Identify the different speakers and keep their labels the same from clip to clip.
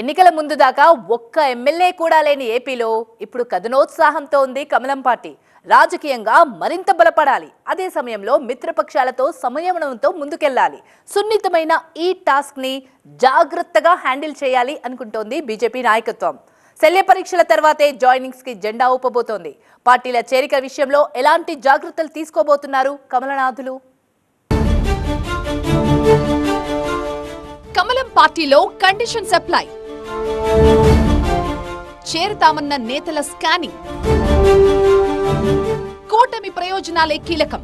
Speaker 1: ఎన్నికల ముందు దాకా ఒక్క ఎమ్మెల్యే కూడా లేని ఏపీలో ఇప్పుడు కథనోత్సాహంతో ఉంది కమలం పార్టీ. రాజకీయంగా మరింత బలపడాలి. అదే సమయంలో మిత్రపక్షాలతో సమయమనంతో ముందుకెళ్ళాలి సున్నితమైన ఈ టాస్క్ని జాగ్రత్తగా హ్యాండిల్ చేయాలి అనుకుంటోంది బీజేపీ నాయకత్వం. శల్య పరీక్షల తర్వాతే జాయినింగ్స్కి జెండా ఊపబోతోంది. పార్టీల చేరిక విషయంలో ఎలాంటి జాగ్రత్తలు తీసుకోబోతున్నారు కమలనాథులు?
Speaker 2: కమలం పార్టీలో కండిషన్స్ అప్లై చేరతామన్న నేతల స్కానింగ్. కూటమి ప్రయోజనాలే కీలకం.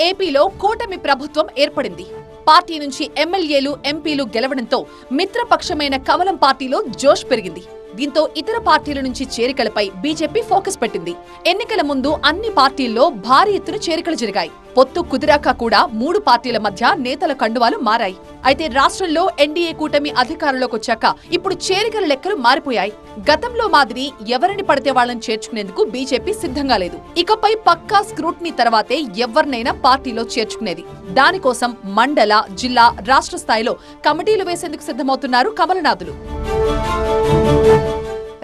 Speaker 2: ఏపీలో కూటమి ప్రభుత్వం ఏర్పడింది. పార్టీ నుంచి ఎమ్మెల్యేలు ఎంపీలు గెలవడంతో మిత్రపక్షమైన కమలం పార్టీలో జోష్ పెరిగింది. దీంతో ఇతర పార్టీల నుంచి చేరికలపై బీజేపీ ఫోకస్ పెట్టింది. ఎన్నికల ముందు అన్ని పార్టీల్లో భారీ ఎత్తున చేరికలు జరిగాయి. పొత్తు కుదిరాక కూడా మూడు పార్టీల మధ్య నేతల కండువాలు మారాయి. అయితే రాష్ట్రంలో ఎన్డీఏ కూటమి అధికారంలోకి వచ్చాక ఇప్పుడు చేరికల లెక్కలు మారిపోయాయి. గతంలో మాదిరి ఎవరిని పడితే వాళ్ళని చేర్చుకునేందుకు బీజేపీ సిద్ధంగా లేదు. ఇకపై పక్కా స్క్రూట్నీ తర్వాతే ఎవరినైనా పార్టీలో చేర్చుకునేది. దానికోసం మండల జిల్లా రాష్ట్ర స్థాయిలో కమిటీలు వేసేందుకు సిద్ధమవుతున్నారు కమలనాథులు.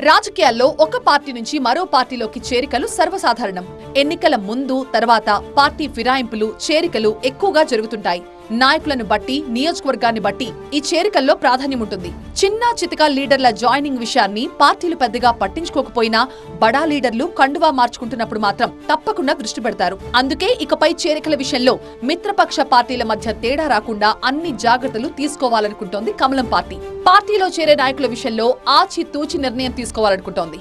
Speaker 2: రాజకీయాల్లో ఒక పార్టీ నుంచి మరో పార్టీలోకి చేరికలు సర్వసాధారణం. ఎన్నికల ముందు తర్వాత పార్టీ ఫిరాయింపులు చేరికలు ఎక్కువగా జరుగుతుంటాయి. నాయకులను బట్టి నియోజకవర్గాన్ని బట్టి ఈ చేరికల్లో ప్రాధాన్యం ఉంటుంది. చిన్న చితక లీడర్ల జాయినింగ్ విషయాన్ని పార్టీలు పెద్దగా పట్టించుకోకపోయినా బడా లీడర్లు కండువా మార్చుకుంటున్నప్పుడు మాత్రం తప్పకుండా దృష్టి పెడతారు. అందుకే ఇకపై చేరికల విషయంలో మిత్రపక్ష పార్టీల మధ్య తేడా రాకుండా అన్ని జాగ్రత్తలు తీసుకోవాలనుకుంటోంది కమలం పార్టీ. పార్టీలో చేరే నాయకుల విషయంలో ఆచితూచి నిర్ణయం తీసుకోవాలనుకుంటోంది.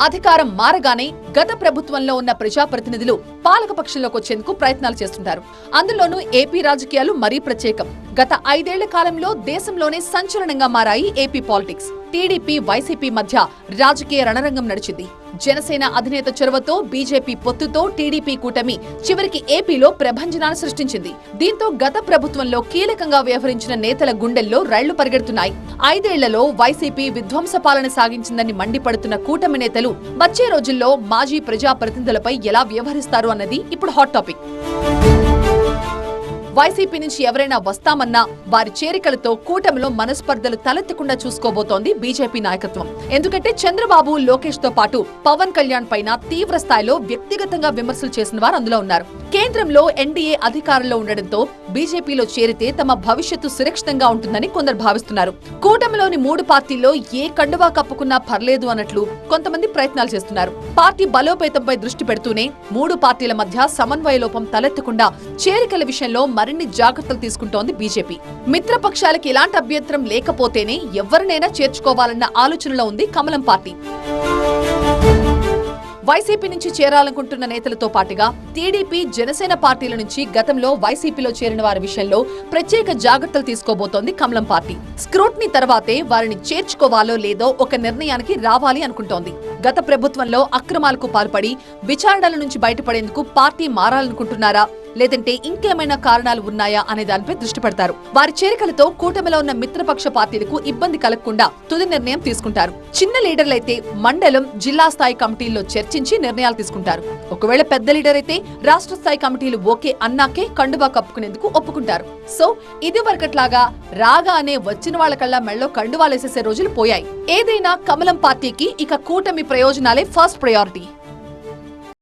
Speaker 2: అధికారం మారగానే గత ప్రభుత్వంలో ఉన్న ప్రజాప్రతినిధులు పాలకపక్షంలోకి వచ్చేందుకు ప్రయత్నాలు చేస్తుంటారు. అందులోనూ ఏపీ రాజకీయాలు మరీ ప్రత్యేకం. గత ఐదేళ్ళ కాలంలో దేశంలోనే సంచలనంగా మారాయి ఏపీ పాలిటిక్స్. టీడీపీ వైసీపీ మధ్య రాజకీయ రణరంగం నడిచింది. జనసేన అధినేత చొరవతో బీజేపీ పొత్తుతో టీడీపీ కూటమి చివరికి ఏపీలో ప్రభంజనాన్ని సృష్టించింది. దీంతో గత ప్రభుత్వంలో కీలకంగా వ్యవహరించిన నేతల గుండెల్లో రైళ్ళు పరిగెడుతున్నాయి. ఐదేళ్ళలో వైసీపీ విధ్వంస పాలన సాగించిందని మండిపడుతున్న కూటమి నేతలు వచ్చే రోజుల్లో మాజీ ప్రజాప్రతినిధులపై ఎలా వ్యవహరిస్తారు అన్నది ఇప్పుడు హాట్ టాపిక్. వైసీపీ నుంచి ఎవరైనా వస్తామన్నా వారి చేరికలతో కూటమిలో మనస్పర్ధలు తలెత్తకుండా చూసుకోబోతోంది బీజేపీ నాయకత్వం. ఎందుకంటే చంద్రబాబు లోకేష్తో పాటు పవన్ కళ్యాణ్ పైన తీవ్ర స్థాయిలో వ్యక్తిగతంగా విమర్శలు చేసిన వారు అందులో ఉన్నారు. కేంద్రంలో ఎన్డీఏ అధికారంలో ఉండడంతో బీజేపీలో చేరితే తమ భవిష్యత్తు సురక్షితంగా ఉంటుందని కొందరు భావిస్తున్నారు. కూటమిలోని మూడు పార్టీల్లో ఏ కండువా కప్పుకున్నా పర్లేదు అన్నట్లు కొంతమంది ప్రయత్నాలు చేస్తున్నారు. పార్టీ బలోపేతంపై దృష్టి పెడుతూనే మూడు పార్టీల మధ్య సమన్వయ లోపం తలెత్తకుండా చేరికల విషయంలో మరిన్ని జాగ్రత్తలు తీసుకుంటోంది బీజేపీ. మిత్రపక్షాలకి ఎలాంటి అభ్యంతరం లేకపోతేనే ఎవరినైనా చేర్చుకోవాలన్న ఆలోచనలో ఉంది కమలం పార్టీ. వైసీపీ నుంచి చేరాలనుకుంటున్న నేతలతో పాటుగా టీడీపీ జనసేన పార్టీల నుంచి గతంలో వైసీపీలో చేరిన వారి విషయంలో ప్రత్యేక జాగ్రత్తలు తీసుకోబోతోంది కమలం పార్టీ. స్క్రూట్నీ తర్వాతే వారిని చేర్చుకోవాలో లేదో ఒక నిర్ణయానికి రావాలి అనుకుంటోంది. గత ప్రభుత్వంలో అక్రమాలకు పాల్పడి విచారణల నుంచి బయటపడేందుకు పార్టీ మారాలనుకుంటున్నారా? లేదంటే ఇంకేమైనా కారణాలు ఉన్నాయా అనే దానిపై దృష్టి పెడతారు. వారి చేరికలతో కూటమిలో ఉన్న మిత్రపక్ష పార్టీలకు ఇబ్బంది కలగకుండా తుది నిర్ణయం తీసుకుంటారు. చిన్న లీడర్లైతే మండలం జిల్లా స్థాయి కమిటీల్లో చర్చించి నిర్ణయాలు తీసుకుంటారు. ఒకవేళ పెద్ద లీడర్ అయితే రాష్ట్ర స్థాయి కమిటీలు ఓకే అన్నాకే కండువా కప్పుకునేందుకు ఒప్పుకుంటారు. సో ఇది వరకట్లాగా రాగానే వచ్చిన వాళ్ళకల్లా మెళ్ళో కండువాలేసేసే రోజులు పోయాయి. ఏదైనా కమలం పార్టీకి ఇక కూటమి ప్రయోజనాలే ఫస్ట్ ప్రయారిటీ.